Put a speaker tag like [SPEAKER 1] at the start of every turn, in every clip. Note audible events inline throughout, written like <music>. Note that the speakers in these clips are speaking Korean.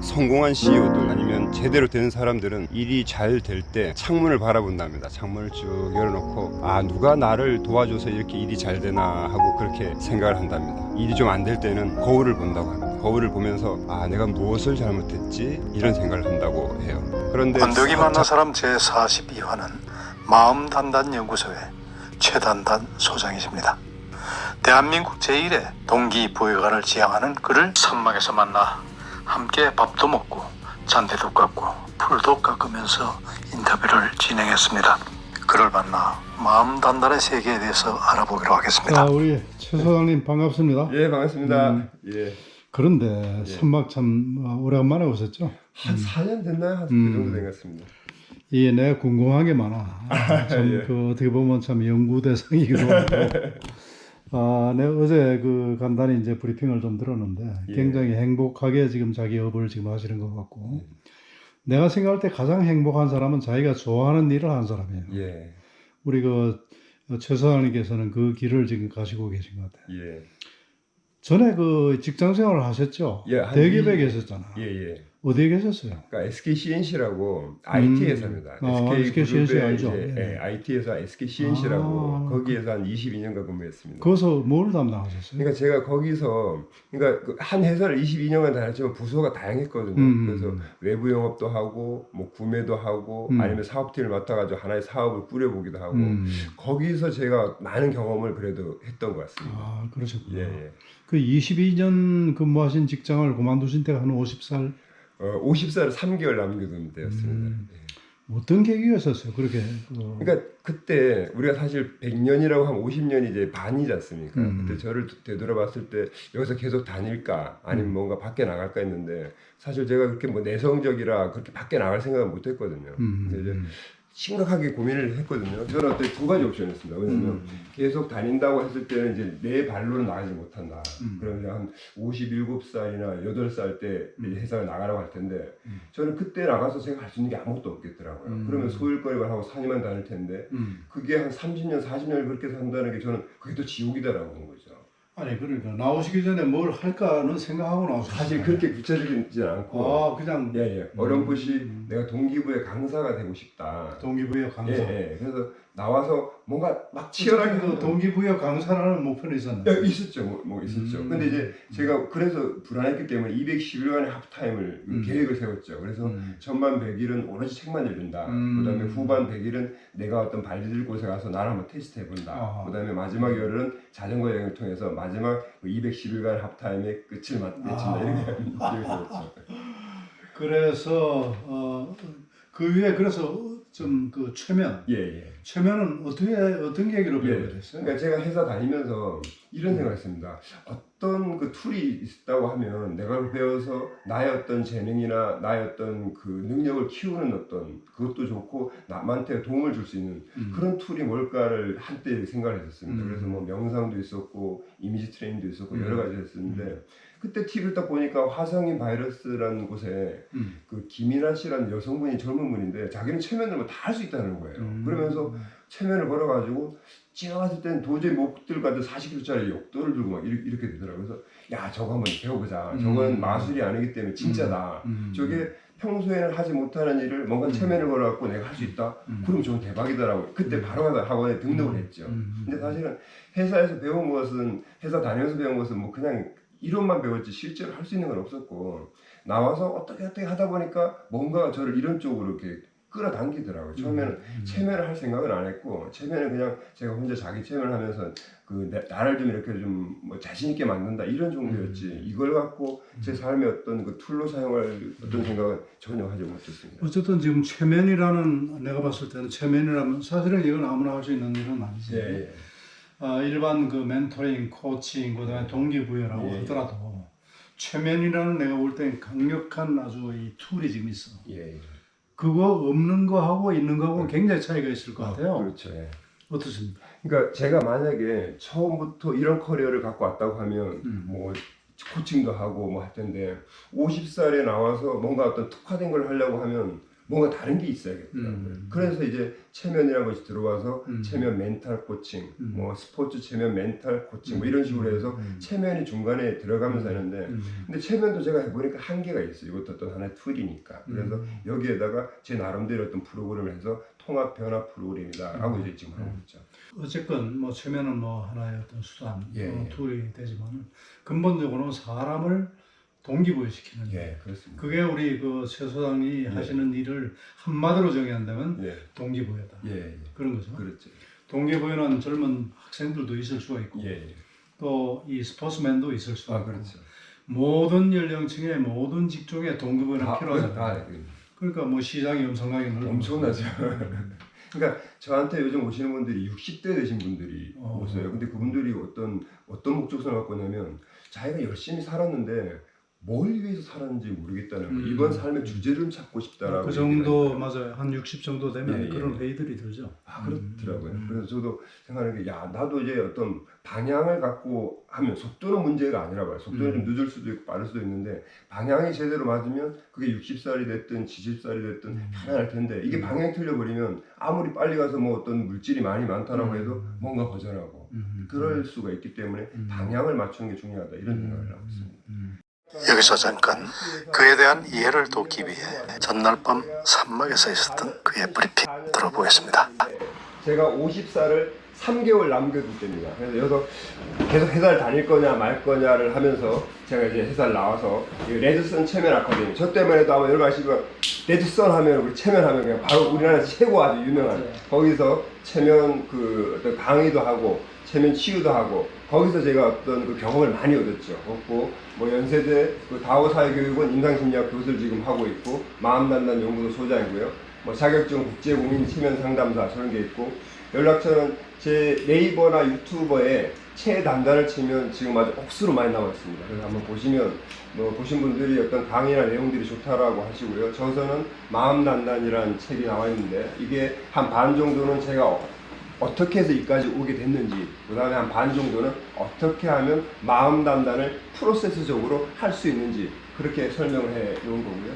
[SPEAKER 1] 성공한 CEO들 아니면 제대로 되는 사람들은 일이 잘 될 때 창문을 바라본답니다. 창문을 쭉 열어놓고 아 누가 나를 도와줘서 이렇게 일이 잘 되나 하고 그렇게 생각을 한답니다. 일이 좀 안 될 때는 거울을 본다고 합니다. 거울을 보면서 아 내가 무엇을 잘못했지 이런 생각을 한다고 해요. 그런데
[SPEAKER 2] 건더기 만난
[SPEAKER 1] 자-
[SPEAKER 2] 사람 제 42화는 마음 단단 연구소의 최단단 소장이십니다. 대한민국 제1의 동기부여관을 지향하는 그를 산막에서 만나 함께 밥도 먹고 잔대도 깎고 풀도 깎으면서 인터뷰를 진행했습니다. 그를 만나 마음 단단의 세계에 대해서 알아보기로 하겠습니다.
[SPEAKER 3] 아, 우리 최 소장님 반갑습니다.
[SPEAKER 1] 예 반갑습니다.
[SPEAKER 3] 음.
[SPEAKER 1] 예.
[SPEAKER 3] 그런데 선막 참 어, 오래간만에 오셨죠?
[SPEAKER 1] 한 4년 됐나요? 한
[SPEAKER 3] 음.
[SPEAKER 1] 그 정도 된 것 같습니다.
[SPEAKER 3] 이게 내가 궁금한 게 많아. <laughs> 참
[SPEAKER 1] 예.
[SPEAKER 3] 그 어떻게 보면 참 연구 대상이기도 하고. <laughs> 아, 내가 어제 그 간단히 이제 브리핑을 좀 들었는데
[SPEAKER 1] 예.
[SPEAKER 3] 굉장히 행복하게 지금 자기 업을 지금 하시는 것 같고. 내가 생각할 때 가장 행복한 사람은 자기가 좋아하는 일을 하는 사람이에요.
[SPEAKER 1] 예.
[SPEAKER 3] 우리 그최 소장님께서는 그 길을 지금 가시고 계신 것 같아요.
[SPEAKER 1] 예.
[SPEAKER 3] 전에 그 직장 생활을 하셨죠?
[SPEAKER 1] 예, 한
[SPEAKER 3] 대기업에
[SPEAKER 1] 이-
[SPEAKER 3] 계셨잖아.
[SPEAKER 1] 예, 예.
[SPEAKER 3] 어디에 계셨어요?
[SPEAKER 1] 그러니까 SK CNC라고 IT 회사입니다.
[SPEAKER 3] 아,
[SPEAKER 1] SK,
[SPEAKER 3] CNC
[SPEAKER 1] 그룹의
[SPEAKER 3] 알죠?
[SPEAKER 1] 이제,
[SPEAKER 3] 예.
[SPEAKER 1] 예, IT 회사 SK CNC라고
[SPEAKER 3] 아.
[SPEAKER 1] 거기에서 한 22년간 근무했습니다.
[SPEAKER 3] 거기서 뭘 담당하셨어요?
[SPEAKER 1] 그러니까 제가 거기서 그러니까 그한 회사를 22년간 다녔지만 부서가 다양했거든요.
[SPEAKER 3] 음.
[SPEAKER 1] 그래서 외부 영업도 하고 뭐 구매도 하고
[SPEAKER 3] 음.
[SPEAKER 1] 아니면 사업팀을 맡아가지고 하나의 사업을 꾸려보기도 하고
[SPEAKER 3] 음.
[SPEAKER 1] 거기서 제가 많은 경험을 그래도 했던 것 같습니다.
[SPEAKER 3] 아, 그러셨구나.
[SPEAKER 1] 예, 예.
[SPEAKER 3] 그 22년 근무하신 직장을 그만두신 때가 한 50살?
[SPEAKER 1] 어, 50살을 3개월 남겨둔 때였습니다.
[SPEAKER 3] 음.
[SPEAKER 1] 예.
[SPEAKER 3] 어떤 계기였었어요? 그렇게. 그...
[SPEAKER 1] 그러니까 그때 우리가 사실 100년이라고 하면 50년이 이제 반이지 않습니까?
[SPEAKER 3] 음.
[SPEAKER 1] 그때 저를 되돌아봤을 때 여기서 계속 다닐까 아니면
[SPEAKER 3] 음.
[SPEAKER 1] 뭔가 밖에 나갈까 했는데 사실 제가 그렇게 뭐 내성적이라 그렇게 밖에 나갈 생각은 못 했거든요.
[SPEAKER 3] 음.
[SPEAKER 1] 근데 이제 심각하게 고민을 했거든요. 저는 어때 두 가지 옵션이었습니다. 왜냐면
[SPEAKER 3] 음.
[SPEAKER 1] 계속 다닌다고 했을 때는 이제 내 발로는 나가지 못한다.
[SPEAKER 3] 음.
[SPEAKER 1] 그러면 한 57살이나 8살 때
[SPEAKER 3] 음.
[SPEAKER 1] 회사를 나가라고 할 텐데
[SPEAKER 3] 음.
[SPEAKER 1] 저는 그때 나가서 제가 할수 있는 게 아무것도 없겠더라고요.
[SPEAKER 3] 음.
[SPEAKER 1] 그러면 소일거리만 하고 산이만 다닐 텐데
[SPEAKER 3] 음.
[SPEAKER 1] 그게 한 30년, 40년을 그렇게 산다는 게 저는 그게 또 지옥이다라고 본 거죠.
[SPEAKER 3] 아니, 그러니까 나오시기 전에 뭘 할까는 생각하고 나오셨어요.
[SPEAKER 1] 사실 그렇게 구체적이지 않고
[SPEAKER 3] 아, 그냥
[SPEAKER 1] 예, 예. 어렴풋이
[SPEAKER 3] 음.
[SPEAKER 1] 내가 동기부의 강사가 되고 싶다.
[SPEAKER 3] 동기부여 강사.
[SPEAKER 1] 예, 예. 그래서 나와서 뭔가 막
[SPEAKER 3] 치열하게
[SPEAKER 1] 치열하게
[SPEAKER 3] 그 동기부여 강사라는 목표는 있었는데.
[SPEAKER 1] 예, 있었죠. 뭐, 뭐 있었죠.
[SPEAKER 3] 음.
[SPEAKER 1] 근데 이제 제가 그래서 불안했기 때문에 210일간의 하프타임을 그
[SPEAKER 3] 음.
[SPEAKER 1] 계획을 세웠죠. 그래서
[SPEAKER 3] 음.
[SPEAKER 1] 전반 100일은 오로지 책만 읽는다.
[SPEAKER 3] 음.
[SPEAKER 1] 그 다음에 후반 100일은 내가 어떤 발디딜 곳에 가서 나를 한번 테스트 해본다.
[SPEAKER 3] 아하.
[SPEAKER 1] 그다음에 마지막 열흘은 자전거 여행을 통해서 마지막 그 210일간 하프타임의 끝을 맞- 맺힌다.
[SPEAKER 3] 아.
[SPEAKER 1] 이렇게 <laughs> 계획을 세웠죠.
[SPEAKER 3] 그래서 어, 그 위에 그래서 좀 그 최면
[SPEAKER 1] 예, 예.
[SPEAKER 3] 최면은 어떻게 어떤 계기로
[SPEAKER 1] 예.
[SPEAKER 3] 배우게 됐어요?
[SPEAKER 1] 그러니까 제가 회사 다니면서 이런 생각했습니다. 어떤 그 툴이 있다고 하면 내가 배워서 나의 어떤 재능이나 나의 어떤 그 능력을 키우는 어떤 그것도 좋고 남한테 도움을 줄 수 있는
[SPEAKER 3] 음.
[SPEAKER 1] 그런 툴이 뭘까를 한때 생각을 했었습니다.
[SPEAKER 3] 음.
[SPEAKER 1] 그래서 뭐 명상도 있었고 이미지 트레이닝도 있었고
[SPEAKER 3] 음.
[SPEAKER 1] 여러 가지 했었는데 그때 TV를 딱 보니까 화성인 바이러스라는 곳에
[SPEAKER 3] 음.
[SPEAKER 1] 그 김이나 씨라는 여성분이 젊은 분인데 자기는 체면을 뭐 다 할 수 있다는 거예요.
[SPEAKER 3] 음.
[SPEAKER 1] 그러면서 체면을 걸어가지고 지나갔을 땐 도저히 못 들어가도 40kg짜리 욕도를 들고 막 이렇게, 이렇게 되더라고요. 그래서 야 저거 한번 배워보자. 저건
[SPEAKER 3] 음.
[SPEAKER 1] 마술이 아니기 때문에 진짜다.
[SPEAKER 3] 음.
[SPEAKER 1] 저게 평소에는 하지 못하는 일을 뭔가
[SPEAKER 3] 음.
[SPEAKER 1] 체면을 걸어갖고 내가 할 수 있다.
[SPEAKER 3] 음.
[SPEAKER 1] 그럼 저건 대박이다라고 그때
[SPEAKER 3] 음.
[SPEAKER 1] 바로 학원에 등록을 했죠.
[SPEAKER 3] 음.
[SPEAKER 1] 근데 사실은 회사에서 배운 것은 회사 다니면서 배운 것은 뭐 그냥 이론만 배웠지 실제로 할 수 있는 건 없었고 나와서 어떻게 어떻게 하다 보니까 뭔가 저를 이런 쪽으로 이렇게 끌어당기더라고요. 처음에는
[SPEAKER 3] 음.
[SPEAKER 1] 체면을 할 생각은 안 했고 체면은 그냥 제가 혼자 자기 체면을 하면서 그 내- 나를 좀 이렇게 좀 뭐 자신 있게 만든다 이런 정도였지
[SPEAKER 3] 음.
[SPEAKER 1] 이걸 갖고 제 삶의 어떤 그 툴로 사용할 어떤 생각은 전혀 하지 못했습니다.
[SPEAKER 3] 어쨌든 지금 최면이라는 내가 봤을 때는 최면이라면 사실은 이건 아무나 할 수 있는 일은 아니지.
[SPEAKER 1] 예, 예.
[SPEAKER 3] 아, 일반 그 멘토링, 코칭, 그다음에 동기부여라고
[SPEAKER 1] 예.
[SPEAKER 3] 하더라도 최면이라는 내가 볼 땐 강력한 아주 이 툴이 지금 있어.
[SPEAKER 1] 예, 예.
[SPEAKER 3] 그거 없는 거하고 있는 거하고 는 굉장히 차이가 있을 것 같아요.
[SPEAKER 1] 그렇죠. 예.
[SPEAKER 3] 어떻습니까?
[SPEAKER 1] 그러니까 제가 만약에 처음부터 이런 커리어를 갖고 왔다고 하면
[SPEAKER 3] 음.
[SPEAKER 1] 뭐 코칭도 하고 뭐 할 텐데 50살에 나와서 뭔가 어떤 특화된 걸 하려고 하면 뭔가 다른 게 있어야겠더라고요.
[SPEAKER 3] 음.
[SPEAKER 1] 그래서 이제 체면이라는 것이 들어와서
[SPEAKER 3] 음.
[SPEAKER 1] 체면 멘탈 코칭,
[SPEAKER 3] 음.
[SPEAKER 1] 뭐 스포츠 체면 멘탈 코칭 뭐 이런 식으로 해서
[SPEAKER 3] 음.
[SPEAKER 1] 체면이 중간에 들어가면서 하는데
[SPEAKER 3] 음.
[SPEAKER 1] 근데 체면도 제가 해보니까 한계가 있어요. 이것도 어떤 하나의 툴이니까. 그래서
[SPEAKER 3] 음.
[SPEAKER 1] 여기에다가 제 나름대로 어떤 프로그램을 해서 통합 변화 프로그램이다라고
[SPEAKER 3] 음.
[SPEAKER 1] 이제 지금 하고 있죠.
[SPEAKER 3] 어쨌건 뭐 최면은 뭐 하나의 어떤 수단,
[SPEAKER 1] 예,
[SPEAKER 3] 어,
[SPEAKER 1] 예.
[SPEAKER 3] 툴이 되지만 근본적으로는 사람을 동기부여시키는
[SPEAKER 1] 예, 그렇습니다.
[SPEAKER 3] 그게 우리 그최 소장이 하시는 일을 한마디로 정의한다면
[SPEAKER 1] 예,
[SPEAKER 3] 동기부여다
[SPEAKER 1] 예, 예.
[SPEAKER 3] 그런 거죠.
[SPEAKER 1] 그렇죠.
[SPEAKER 3] 동기부여는 젊은 학생들도 있을 수가 있고
[SPEAKER 1] 예, 예.
[SPEAKER 3] 또 이 스포츠맨도 있을 수가
[SPEAKER 1] 아,
[SPEAKER 3] 있고
[SPEAKER 1] 그렇죠.
[SPEAKER 3] 모든 연령층의 모든 직종의 동기부여는
[SPEAKER 1] 다,
[SPEAKER 3] 필요하잖아요.
[SPEAKER 1] 다, 그-
[SPEAKER 3] 그러니까 뭐 시장이 엄청나게 넓은
[SPEAKER 1] 엄청나죠. <laughs> 그러니까 저한테 요즘 오시는 분들이 60대 되신 분들이
[SPEAKER 3] 어.
[SPEAKER 1] 오세요. 근데 그분들이 어떤 어떤 목적성을 갖고 있냐면 자기가 열심히 살았는데 뭘 위해서 살았는지 모르겠다는.
[SPEAKER 3] 음.
[SPEAKER 1] 이번 삶의 주제를 찾고 싶다라고.
[SPEAKER 3] 그 정도. 맞아요. 한 60 정도 되면
[SPEAKER 1] 예, 예.
[SPEAKER 3] 그런 회의들이 들죠.
[SPEAKER 1] 아 그렇더라고요.
[SPEAKER 3] 음.
[SPEAKER 1] 그래서 저도 생각하는 게 야 나도 이제 어떤 방향을 갖고 하면 속도는 문제가 아니라 봐요. 속도는
[SPEAKER 3] 음.
[SPEAKER 1] 좀 늦을 수도 있고 빠를 수도 있는데 방향이 제대로 맞으면 그게 60살이 됐든 70살이 됐든
[SPEAKER 3] 음.
[SPEAKER 1] 편안할 텐데 이게
[SPEAKER 3] 음.
[SPEAKER 1] 방향이 틀려버리면 아무리 빨리 가서 뭐 어떤 물질이 많이 많다라고
[SPEAKER 3] 음.
[SPEAKER 1] 해도 뭔가 거절하고
[SPEAKER 3] 음.
[SPEAKER 1] 그럴 수가 있기 때문에
[SPEAKER 3] 음.
[SPEAKER 1] 방향을 맞추는 게 중요하다 이런
[SPEAKER 3] 음.
[SPEAKER 1] 생각을 하고 있습니다.
[SPEAKER 3] 음.
[SPEAKER 2] 여기서 잠깐 그에 대한 이해를 돕기 위해 전날 밤 산막에서 있었던 그의 브리핑 들어보겠습니다.
[SPEAKER 1] 제가 50살을 3개월 남겨둘 때입니다. 그래서 여기서 계속 회사를 다닐 거냐 말 거냐를 하면서 제가 이제 회사를 나와서 이 레드선 체면 아카데미 저 때문에 해도 아마 여러 가지가 레드선 하면 우리 체면 하면 그냥 바로 우리나라 최고 아주 유명한 거기서 체면 그 어떤 강의도 하고 체면 치유도 하고 거기서 제가 어떤 그 경험을 많이 얻었죠. 얻고 뭐 연세대 그 다오 사회교육원 임상심리학 교수를 지금 하고 있고 마음단단 연구소 소장이고요. 뭐 자격증 국제공인 체면 상담사 저런 게 있고 연락처는 제 네이버나 유튜버에 최단단을 치면 지금 아주 억수로 많이 나와 있습니다. 그래서 한번 보시면 뭐 보신 분들이 어떤 강의나 내용들이 좋다라고 하시고요. 저서는 마음단단이라는 책이 나와 있는데 이게 한 반 정도는 제가 어- 어떻게 해서 여기까지 오게 됐는지 그 다음에 한 반 정도는 어떻게 하면 마음 단단을 프로세스적으로 할 수 있는지 그렇게 설명을 해 놓은 거고요.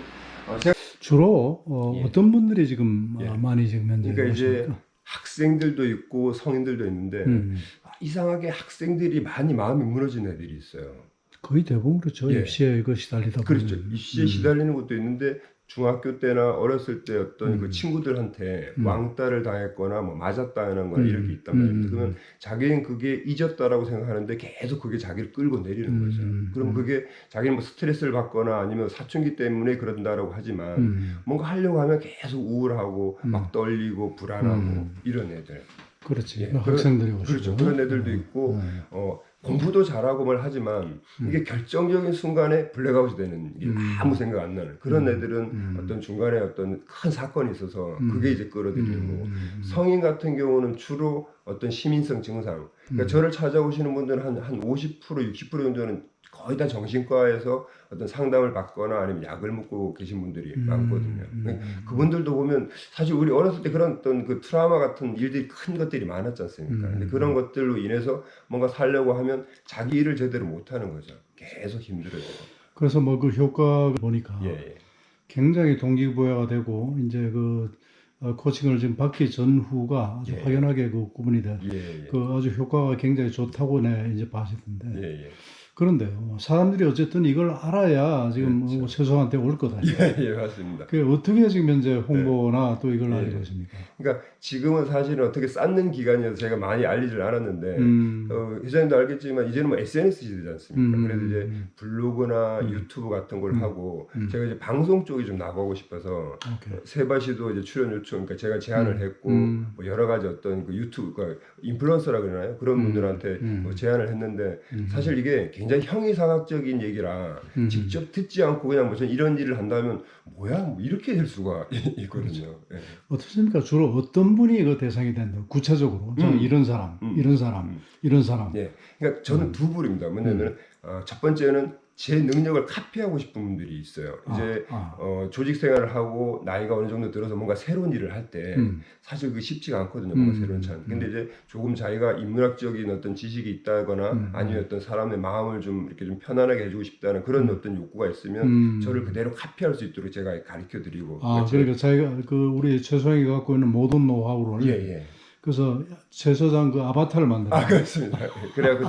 [SPEAKER 1] 어, 제가
[SPEAKER 3] 주로 어,
[SPEAKER 1] 예.
[SPEAKER 3] 떤 분들이 지금
[SPEAKER 1] 예.
[SPEAKER 3] 어, 많이 지금 현재
[SPEAKER 1] 그러니까 이제
[SPEAKER 3] 오십니까?
[SPEAKER 1] 학생들도 있고 성인들도 있는데
[SPEAKER 3] 음.
[SPEAKER 1] 이상하게 학생들이 많이 마음이 무너진 애들이 있어요.
[SPEAKER 3] 거의 대부분 그렇죠.
[SPEAKER 1] 예.
[SPEAKER 3] 입시에 이거 시달리다 보면
[SPEAKER 1] 그렇죠. 입시에
[SPEAKER 3] 음.
[SPEAKER 1] 시달리는 것도 있는데 중학교 때나 어렸을 때 어떤
[SPEAKER 3] 음.
[SPEAKER 1] 그 친구들한테
[SPEAKER 3] 음.
[SPEAKER 1] 왕따를 당했거나 뭐 맞았다는 거나
[SPEAKER 3] 음.
[SPEAKER 1] 이렇게 있단 말입니다.
[SPEAKER 3] 음.
[SPEAKER 1] 그러면 자기는 그게 잊었다라고 생각하는데 계속 그게 자기를 끌고 내리는 거죠.
[SPEAKER 3] 음.
[SPEAKER 1] 그럼
[SPEAKER 3] 음.
[SPEAKER 1] 그게 자기는 뭐 스트레스를 받거나 아니면 사춘기 때문에 그런다라고 하지만
[SPEAKER 3] 음.
[SPEAKER 1] 뭔가 하려고 하면 계속 우울하고
[SPEAKER 3] 음.
[SPEAKER 1] 막 떨리고 불안하고
[SPEAKER 3] 음.
[SPEAKER 1] 이런 애들.
[SPEAKER 3] 그렇지.
[SPEAKER 1] 예.
[SPEAKER 3] 그 학생들이 오시고
[SPEAKER 1] 그렇죠. 그런 애들도 있고
[SPEAKER 3] 음.
[SPEAKER 1] 어, 공부도 잘하고 뭘 하지만 이게 결정적인 순간에 블랙아웃이 되는 게
[SPEAKER 3] 음.
[SPEAKER 1] 아무 생각 안 나는 그런
[SPEAKER 3] 음.
[SPEAKER 1] 애들은
[SPEAKER 3] 음.
[SPEAKER 1] 어떤 중간에 어떤 큰 사건이 있어서
[SPEAKER 3] 음.
[SPEAKER 1] 그게 이제 끌어들이는
[SPEAKER 3] 음.
[SPEAKER 1] 거고
[SPEAKER 3] 음.
[SPEAKER 1] 성인 같은 경우는 주로 어떤 시민성 증상 그러니까
[SPEAKER 3] 음.
[SPEAKER 1] 저를 찾아오시는 분들은 한, 한 50% 60% 정도는 거의 다 정신과에서 어떤 상담을 받거나 아니면 약을 먹고 계신 분들이
[SPEAKER 3] 음.
[SPEAKER 1] 많거든요.
[SPEAKER 3] 음.
[SPEAKER 1] 그러니까 그분들도 보면 사실 우리 어렸을 때 그런 어떤 그 트라우마 같은 일들이 큰 것들이 많았지 않습니까?
[SPEAKER 3] 음.
[SPEAKER 1] 근데 그런 것들로 인해서 뭔가 살려고 하면 자기 일을 제대로 못 하는 거죠. 계속 힘들어져요.
[SPEAKER 3] 그래서 뭐 그 효과 보니까
[SPEAKER 1] 예, 예.
[SPEAKER 3] 굉장히 동기부여가 되고 이제 그 어, 코칭을 지금 받기 전후가 아주
[SPEAKER 1] 예.
[SPEAKER 3] 확연하게 그 구분이 돼.
[SPEAKER 1] 예, 예.
[SPEAKER 3] 그 아주 효과가 굉장히 좋다고 내 이제 봐지던데.
[SPEAKER 1] 예, 예.
[SPEAKER 3] 그런데요, 사람들이 어쨌든 이걸 알아야 지금
[SPEAKER 1] 그렇죠.
[SPEAKER 3] 뭐 최소한테 올 거다.
[SPEAKER 1] 예, 예, 맞습니다.
[SPEAKER 3] 그 어떻게 지금 현재 홍보나 또 이걸
[SPEAKER 1] 예.
[SPEAKER 3] 알리고 있습니까?
[SPEAKER 1] 그러니까 지금은 사실은 어떻게 쌓는 기간이어서 제가 많이 알리질 않았는데
[SPEAKER 3] 음,
[SPEAKER 1] 어, 회장님도 알겠지만 이제는 뭐 SNS 시대지 않습니까?
[SPEAKER 3] 음,
[SPEAKER 1] 그래도 이제
[SPEAKER 3] 음,
[SPEAKER 1] 블로그나
[SPEAKER 3] 음.
[SPEAKER 1] 유튜브 같은 걸
[SPEAKER 3] 음.
[SPEAKER 1] 하고
[SPEAKER 3] 음.
[SPEAKER 1] 제가 이제 방송 쪽이 좀 나가고 싶어서
[SPEAKER 3] 오케이.
[SPEAKER 1] 세바시도 이제 출연 요청, 그러니까 제가 제안을
[SPEAKER 3] 음,
[SPEAKER 1] 했고
[SPEAKER 3] 음.
[SPEAKER 1] 뭐 여러 가지 어떤 그 유튜브, 그러니까 인플루언서라 그러나요? 그런
[SPEAKER 3] 음,
[SPEAKER 1] 분들한테
[SPEAKER 3] 음.
[SPEAKER 1] 뭐 제안을 했는데
[SPEAKER 3] 음.
[SPEAKER 1] 사실 이게 굉장히 형이상학적인 얘기라
[SPEAKER 3] 음.
[SPEAKER 1] 직접 듣지 않고 그냥 무슨 이런 일을 한다면 뭐야 뭐 이렇게 될 수가 <laughs> 있거든요. 예.
[SPEAKER 3] 어떻습니까? 주로 어떤 분이 그 대상이 된다? 구체적으로 저는
[SPEAKER 1] 음.
[SPEAKER 3] 이런 사람,
[SPEAKER 1] 음.
[SPEAKER 3] 이런 사람,
[SPEAKER 1] 음.
[SPEAKER 3] 이런 사람.
[SPEAKER 1] 예. 그러니까 저는
[SPEAKER 3] 음.
[SPEAKER 1] 두 부류입니다. 뭐냐면 어, 첫 번째는 제 능력을 카피하고 싶은 분들이 있어요. 이제
[SPEAKER 3] 아, 아.
[SPEAKER 1] 어, 조직 생활을 하고 나이가 어느 정도 들어서 뭔가 새로운 일을 할때
[SPEAKER 3] 음.
[SPEAKER 1] 사실 그 쉽지가 않거든요. 뭔가
[SPEAKER 3] 음,
[SPEAKER 1] 새로운 찬. 근데 이제 조금 자기가 인문학적인 어떤 지식이 있다거나
[SPEAKER 3] 음,
[SPEAKER 1] 아니면 어떤 사람의 마음을 좀 이렇게 좀 편안하게 해주고 싶다는 그런 어떤 욕구가 있으면
[SPEAKER 3] 음.
[SPEAKER 1] 저를 그대로 카피할 수 있도록 제가 가르쳐 드리고.
[SPEAKER 3] 아, 그러니까 자기가 그 우리 최소영이 갖고 있는 모든 노하우를
[SPEAKER 1] 예, 예.
[SPEAKER 3] 그래서 최 소장 그 아바타를 만들어.
[SPEAKER 1] 아, 그렇습니다. 그래갖고,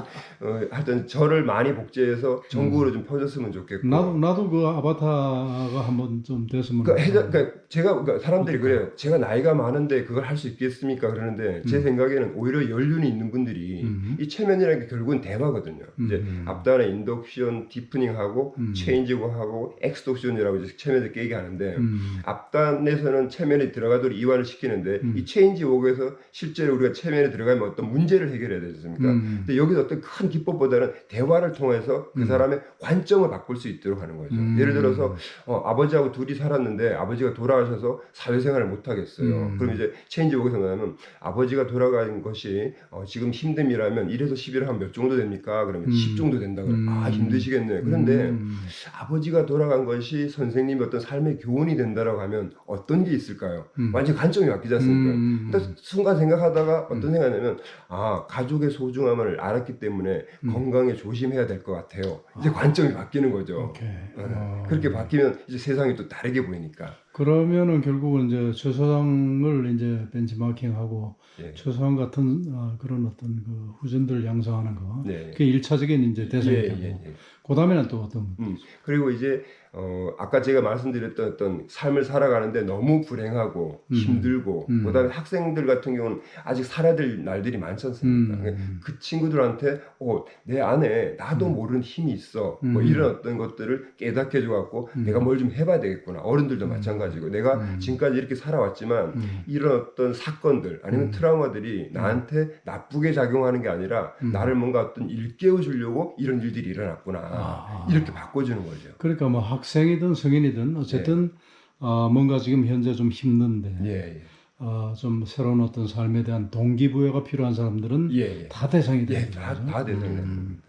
[SPEAKER 1] 어, 하여튼 저를 많이 복제해서 전국으로 좀 퍼졌으면 좋겠고.
[SPEAKER 3] 음. 나도 나도 그 아바타가 한번 좀 됐으면.
[SPEAKER 1] 그 해자, 그러니까 제가 그러니까 사람들이 그래요. 제가 나이가 많은데 그걸 할 수 있겠습니까? 그러는데 제
[SPEAKER 3] 음.
[SPEAKER 1] 생각에는 오히려 연륜이 있는 분들이
[SPEAKER 3] 음.
[SPEAKER 1] 이 체면이라는 게 결국은 대화거든요. 이제
[SPEAKER 3] 음.
[SPEAKER 1] 앞단에 인덕션, 디프닝하고
[SPEAKER 3] 음.
[SPEAKER 1] 체인지고하고 엑스덕션이라고 이제 체면을 깨게 하는데
[SPEAKER 3] 음.
[SPEAKER 1] 앞단에서는 체면이 들어가도록 이완을 시키는데
[SPEAKER 3] 음.
[SPEAKER 1] 이 체인지 웍에서 실 제로 우리가 체면에 들어가면 어떤 문제를 해결해야 되지 않습니까?
[SPEAKER 3] 음.
[SPEAKER 1] 근데 여기서 어떤 큰 기법보다는 대화를 통해서 그
[SPEAKER 3] 음.
[SPEAKER 1] 사람의 관점을 바꿀 수 있도록 하는 거죠.
[SPEAKER 3] 음.
[SPEAKER 1] 예를 들어서 어, 아버지하고 둘이 살았는데 아버지가 돌아가셔서 사회생활을 못 하겠어요.
[SPEAKER 3] 음.
[SPEAKER 1] 그럼 이제 체인지웍에서 뭐냐면 아버지가 돌아가신 것이 어, 지금 힘듦이라면 1에서 11을 하면 몇 정도 됩니까? 그러면
[SPEAKER 3] 음.
[SPEAKER 1] 10 정도 된다. 그러면
[SPEAKER 3] 음.
[SPEAKER 1] 아 힘드시겠네. 그런데
[SPEAKER 3] 음.
[SPEAKER 1] 아버지가 돌아간 것이 선생님의 어떤 삶의 교훈이 된다라고 하면 어떤 게 있을까요?
[SPEAKER 3] 음.
[SPEAKER 1] 완전 관점이 바뀌지 않습니까?
[SPEAKER 3] 음.
[SPEAKER 1] 근데 순간 생각 하다가 어떤 생각이냐면 아 가족의 소중함을 알았기 때문에
[SPEAKER 3] 음.
[SPEAKER 1] 건강에 조심해야 될 것 같아요. 이제 관점이 바뀌는 거죠. 네.
[SPEAKER 3] 어.
[SPEAKER 1] 그렇게 바뀌면 이제 세상이 또 다르게 보이니까.
[SPEAKER 3] 그러면은 결국은 이제 최 소장을 이제 벤치마킹하고
[SPEAKER 1] 예.
[SPEAKER 3] 최 소장 같은 어, 그런 어떤 그 후진들 양성하는 거.
[SPEAKER 1] 네.
[SPEAKER 3] 그게 일차적인 이제 대상이
[SPEAKER 1] 예,
[SPEAKER 3] 되고.
[SPEAKER 1] 예, 예.
[SPEAKER 3] 그 다음에는 또 어떤
[SPEAKER 1] 음, 그리고 이제 어, 아까 제가 말씀드렸던 어떤 삶을 살아가는데 너무 불행하고
[SPEAKER 3] 음.
[SPEAKER 1] 힘들고
[SPEAKER 3] 음.
[SPEAKER 1] 그 다음에 학생들 같은 경우는 아직 살아야 될 날들이 많지 않습니까?
[SPEAKER 3] 음.
[SPEAKER 1] 그 친구들한테 어, 내 안에 나도
[SPEAKER 3] 음.
[SPEAKER 1] 모르는 힘이 있어 뭐
[SPEAKER 3] 음.
[SPEAKER 1] 이런 어떤 것들을 깨닫게 해줘갖고
[SPEAKER 3] 음.
[SPEAKER 1] 내가 뭘 좀 해봐야 되겠구나 어른들도
[SPEAKER 3] 음.
[SPEAKER 1] 마찬가지고 내가
[SPEAKER 3] 음.
[SPEAKER 1] 지금까지 이렇게 살아왔지만
[SPEAKER 3] 음.
[SPEAKER 1] 이런 어떤 사건들 아니면
[SPEAKER 3] 음.
[SPEAKER 1] 트라우마들이 나한테 나쁘게 작용하는 게 아니라
[SPEAKER 3] 음.
[SPEAKER 1] 나를 뭔가 어떤 일깨워 주려고 이런 일들이 일어났구나
[SPEAKER 3] 아.
[SPEAKER 1] 이렇게 바꿔주는 거죠.
[SPEAKER 3] 그러니까 뭐 학 생이든 성인이든 어쨌든 어, 뭔가 지금 현재 좀 힘든데
[SPEAKER 1] 예, 예,
[SPEAKER 3] 어, 좀 새로운 어떤 삶에 대한 동기부여가 필요한 사람들은
[SPEAKER 1] 예, 예.
[SPEAKER 3] 다 대상이
[SPEAKER 1] 예,
[SPEAKER 3] 되는
[SPEAKER 1] 다,
[SPEAKER 3] 거죠.
[SPEAKER 1] 다 대상이
[SPEAKER 3] 음.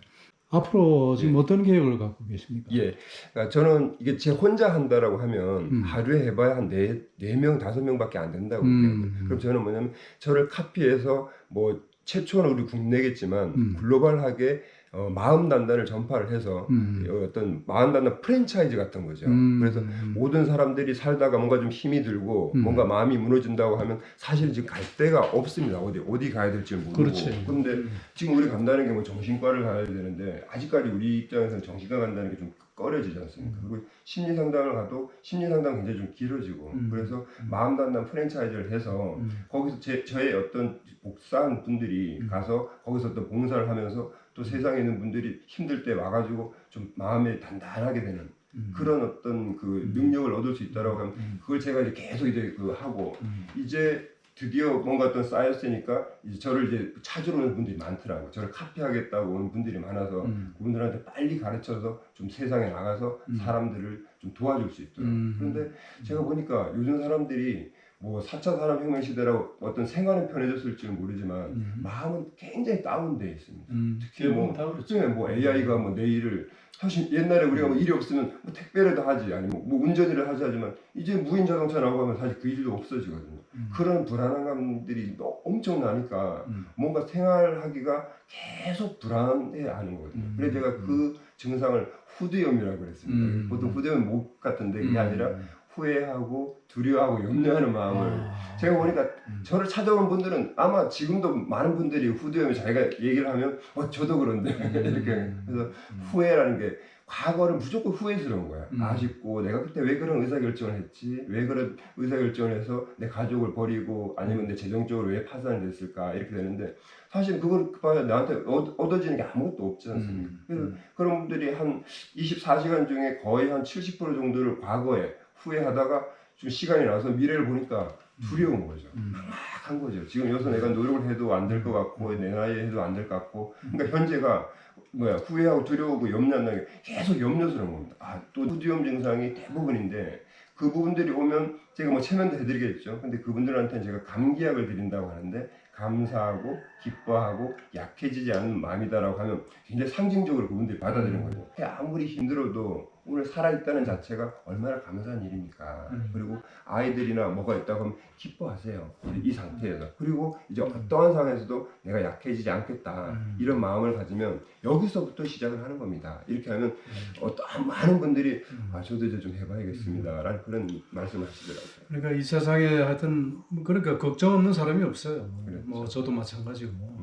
[SPEAKER 3] 앞으로 지금
[SPEAKER 1] 예.
[SPEAKER 3] 어떤 계획을 갖고 계십니까?
[SPEAKER 1] 예, 그러니까 저는 이게 제 혼자 한다라고 하면
[SPEAKER 3] 음.
[SPEAKER 1] 하루에 해봐야 한 네, 네 명, 다섯 명밖에 안 된다고
[SPEAKER 3] 음.
[SPEAKER 1] 그래요. 그럼 저는 뭐냐면 저를 카피해서 뭐 최초는 우리 국내겠지만
[SPEAKER 3] 음.
[SPEAKER 1] 글로벌하게 어, 마음 단단을 전파를 해서
[SPEAKER 3] 음.
[SPEAKER 1] 어떤 마음 단단 프랜차이즈 같은 거죠.
[SPEAKER 3] 음.
[SPEAKER 1] 그래서 모든 사람들이 살다가 뭔가 좀 힘이 들고
[SPEAKER 3] 음.
[SPEAKER 1] 뭔가 마음이 무너진다고 하면 사실 지금 갈 데가 없습니다. 어디 어디 가야 될지 모르고.
[SPEAKER 3] 그렇지.
[SPEAKER 1] 근데 지금 우리 간다는 게 뭐 정신과를 가야 되는데 아직까지 우리 입장에서는 정신과 간다는 게 좀 꺼려지지 않습니까? 그리고 심리 상담을 가도 심리 상담 굉장히 좀 길어지고
[SPEAKER 3] 음.
[SPEAKER 1] 그래서 마음 단단 프랜차이즈를 해서
[SPEAKER 3] 음.
[SPEAKER 1] 거기서 제, 저의 어떤 복사한 분들이
[SPEAKER 3] 음.
[SPEAKER 1] 가서 거기서 또 봉사를 하면서 또 세상에 있는 분들이 힘들 때 와가지고 좀 마음이 단단하게 되는
[SPEAKER 3] 음.
[SPEAKER 1] 그런 어떤 그
[SPEAKER 3] 음.
[SPEAKER 1] 능력을 얻을 수 있다라고 하면
[SPEAKER 3] 음.
[SPEAKER 1] 그걸 제가 이제 계속 이제 그 하고
[SPEAKER 3] 음.
[SPEAKER 1] 이제 드디어 뭔가 어떤 쌓였으니까 이제 저를 이제 찾으러 오는 분들이 많더라고요. 저를 카피하겠다고 오는 분들이 많아서
[SPEAKER 3] 음.
[SPEAKER 1] 그분들한테 빨리 가르쳐서 좀 세상에 나가서
[SPEAKER 3] 음.
[SPEAKER 1] 사람들을 좀 도와줄 수 있도록.
[SPEAKER 3] 음.
[SPEAKER 1] 그런데 제가 보니까 요즘 사람들이 뭐 4차 산업혁명 시대라고 어떤 생활은 편해졌을지 는 모르지만
[SPEAKER 3] 음.
[SPEAKER 1] 마음은 굉장히 다운돼 있습니다.
[SPEAKER 3] 음.
[SPEAKER 1] 특히 뭐,
[SPEAKER 3] 다 그렇죠.
[SPEAKER 1] 특히 뭐 AI가 뭐 내일을 사실 옛날에 우리가 뭐 일이 없으면 뭐 택배라도 하지 아니면 뭐 운전이라도 하지 하지만 이제 무인 자동차 나오고 하면 사실 그 일도 없어지거든요.
[SPEAKER 3] 음.
[SPEAKER 1] 그런 불안감들이 너무 엄청 나니까
[SPEAKER 3] 음.
[SPEAKER 1] 뭔가 생활하기가 계속 불안해하는 거거든요.
[SPEAKER 3] 음.
[SPEAKER 1] 그래서 제가 그 증상을 후두염이라고 그랬습니다.
[SPEAKER 3] 음.
[SPEAKER 1] 보통 후두염은 목 같은데 그게
[SPEAKER 3] 음.
[SPEAKER 1] 아니라 후회하고 두려워하고 염려하는 마음을
[SPEAKER 3] 아.
[SPEAKER 1] 제가 보니까
[SPEAKER 3] 음.
[SPEAKER 1] 저를 찾아온 분들은 아마 지금도 많은 분들이 후두염이 자기가 얘기를 하면 어 저도 그런데 <laughs> 이렇게 그래서 후회라는 게 과거는 무조건 후회스러운 거야
[SPEAKER 3] 음.
[SPEAKER 1] 아쉽고 내가 그때 왜 그런 의사결정을 했지 왜 그런 의사결정을 해서 내 가족을 버리고 아니면 내 재정적으로 왜 파산이 됐을까 이렇게 되는데 사실 그걸 봐야 나한테 얻- 얻어지는 게 아무것도 없지 않습니까
[SPEAKER 3] 음.
[SPEAKER 1] 그래서 그런 분들이 한 24시간 중에 거의 한 70% 정도를 과거에 후회하다가 좀 시간이 나서 미래를 보니까 두려운 거죠.
[SPEAKER 3] 음.
[SPEAKER 1] 막한 거죠. 지금 여기서 내가 노력을 해도 안 될 것 같고 내 나이에 해도 안 될 것 같고 그러니까 현재가 뭐야 후회하고 두려워하고 염려한다는 게 계속 염려스러운 겁니다. 아또 후두염 증상이 대부분인데 그 부분들이 오면 제가 뭐 체면도 해드리겠죠. 근데 그분들한테는 제가 감기약을 드린다고 하는데 감사하고 기뻐하고 약해지지 않는 마음이다라고 하면 굉장히 상징적으로 그분들이 받아들이는 거죠. 아무리 힘들어도 오늘 살아있다는 자체가 얼마나 감사한 일입니까?
[SPEAKER 3] 음.
[SPEAKER 1] 그리고 아이들이나 뭐가 있다고 하면 기뻐하세요. 이 상태에서. 그리고 이제 어떠한 상황에서도 내가 약해지지 않겠다.
[SPEAKER 3] 음.
[SPEAKER 1] 이런 마음을 가지면 여기서부터 시작을 하는 겁니다. 이렇게 하면
[SPEAKER 3] 음.
[SPEAKER 1] 어떠한 많은 분들이
[SPEAKER 3] 음.
[SPEAKER 1] 아, 저도 이제 좀 해봐야겠습니다. 라는 그런 말씀을 하시더라고요.
[SPEAKER 3] 그러니까 이 세상에 하여튼 그러니까 걱정 없는 사람이 없어요.
[SPEAKER 1] 그렇죠.
[SPEAKER 3] 뭐 저도 마찬가지고
[SPEAKER 1] 음,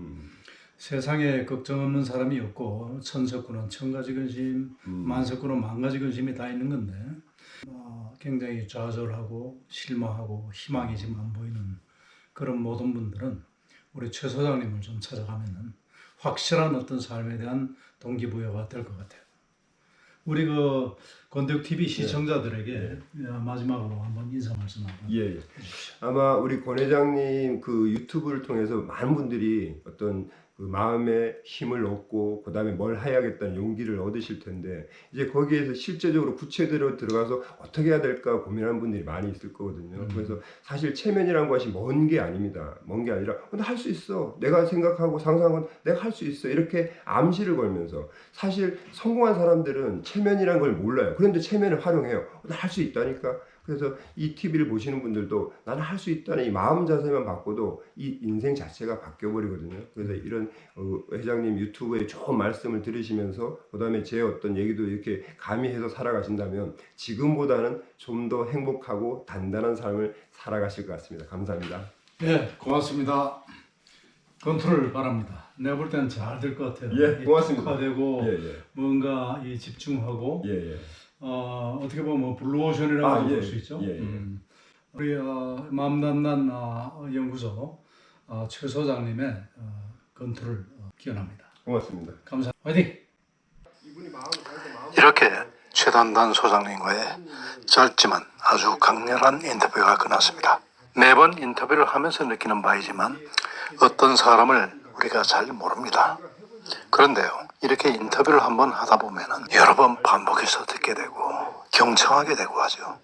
[SPEAKER 3] 세상에 걱정 없는 사람이 없고 천석구는 천가지 근심,
[SPEAKER 1] 음.
[SPEAKER 3] 만석구는 만가지 근심이 다 있는 건데 어, 굉장히 좌절하고 실망하고 희망이 지금 안 보이는 그런 모든 분들은 우리 최 소장님을 좀 찾아가면은 확실한 어떤 삶에 대한 동기부여가 될 것 같아요. 우리 그 건덕 TV 시청자들에게 마지막으로 한번 인사 말씀 한번
[SPEAKER 1] 예, 예.
[SPEAKER 3] 해주십시오.
[SPEAKER 1] 아마 우리 권 회장님 그 유튜브를 통해서 많은 분들이 어떤 그 마음의 힘을 얻고 그 다음에 뭘 해야겠다는 용기를 얻으실 텐데 이제 거기에서 실제적으로 구체적으로 들어가서 어떻게 해야 될까 고민하는 분들이 많이 있을 거거든요.
[SPEAKER 3] 음.
[SPEAKER 1] 그래서 사실 체면이라는 것이 먼 게 아닙니다. 먼 게 아니라 근데 할수 있어. 내가 생각하고 상상한 건 내가 할 수 있어. 이렇게 암시를 걸면서 사실 성공한 사람들은 체면이라는 걸 몰라요. 그런데 체면을 활용해요. 나할 수 있다니까. 그래서 이 TV를 보시는 분들도 나는 할 수 있다는 이 마음 자세만 바꿔도 이 인생 자체가 바뀌어 버리거든요. 그래서 이런 어, 회장님 유튜브에 좋은 말씀을 들으시면서 그다음에 제 어떤 얘기도 이렇게 가미해서 살아가신다면 지금보다는 좀 더 행복하고 단단한 삶을 살아가실 것 같습니다. 감사합니다.
[SPEAKER 3] 네, 고맙습니다. 컨트롤 바랍니다. 내가 볼 때는 잘 될 것 같아요.
[SPEAKER 1] 예,
[SPEAKER 3] 이
[SPEAKER 1] 고맙습니다.
[SPEAKER 3] 특화되고
[SPEAKER 1] 예,
[SPEAKER 3] 뭔가 이 집중하고
[SPEAKER 1] 예, 예.
[SPEAKER 3] 어, 어떻게 보면 뭐 블루오션이라고
[SPEAKER 1] 아, 예,
[SPEAKER 3] 볼수 있죠.
[SPEAKER 1] 예, 예.
[SPEAKER 3] 음. 우리 어, 마음단단 어, 연구소 어, 최 소장님의 어, 컨트롤 어, 기원합니다.
[SPEAKER 1] 고맙습니다.
[SPEAKER 3] 감사. 화이팅!
[SPEAKER 2] 이렇게 최단단 소장님과의 짧지만 아주 강렬한 인터뷰가 끝났습니다. 매번 인터뷰를 하면서 느끼는 바이지만 어떤 사람을 우리가 잘 모릅니다. 그런데요, 이렇게 인터뷰를 한번 하다 보면은 여러 번 반복해서 듣게 되고 경청하게 되고 하죠.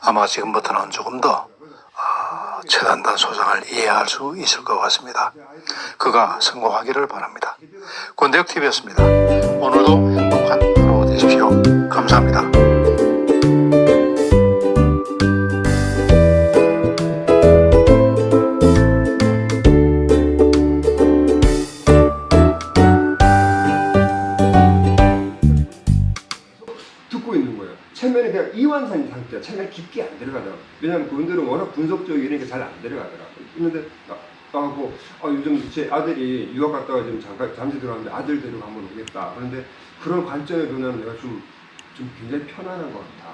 [SPEAKER 2] 아마 지금부터는 조금 더 아, 최단단 소장을 이해할 수 있을 것 같습니다. 그가 성공하기를 바랍니다. 권대혁 TV였습니다. 오늘도 행복한 하루 되십시오. 감사합니다.
[SPEAKER 1] 워낙 분석적이니까 잘 안. 있는데 나, 나하고 아, 요즘 제 아들이 유학 갔다가 지금 잠깐 잠시 들어왔는데 아들 데리고 한번 오겠다. 그런데 그런 관점의 변화는 내가 좀, 좀 굉장히 편안한 것 같아.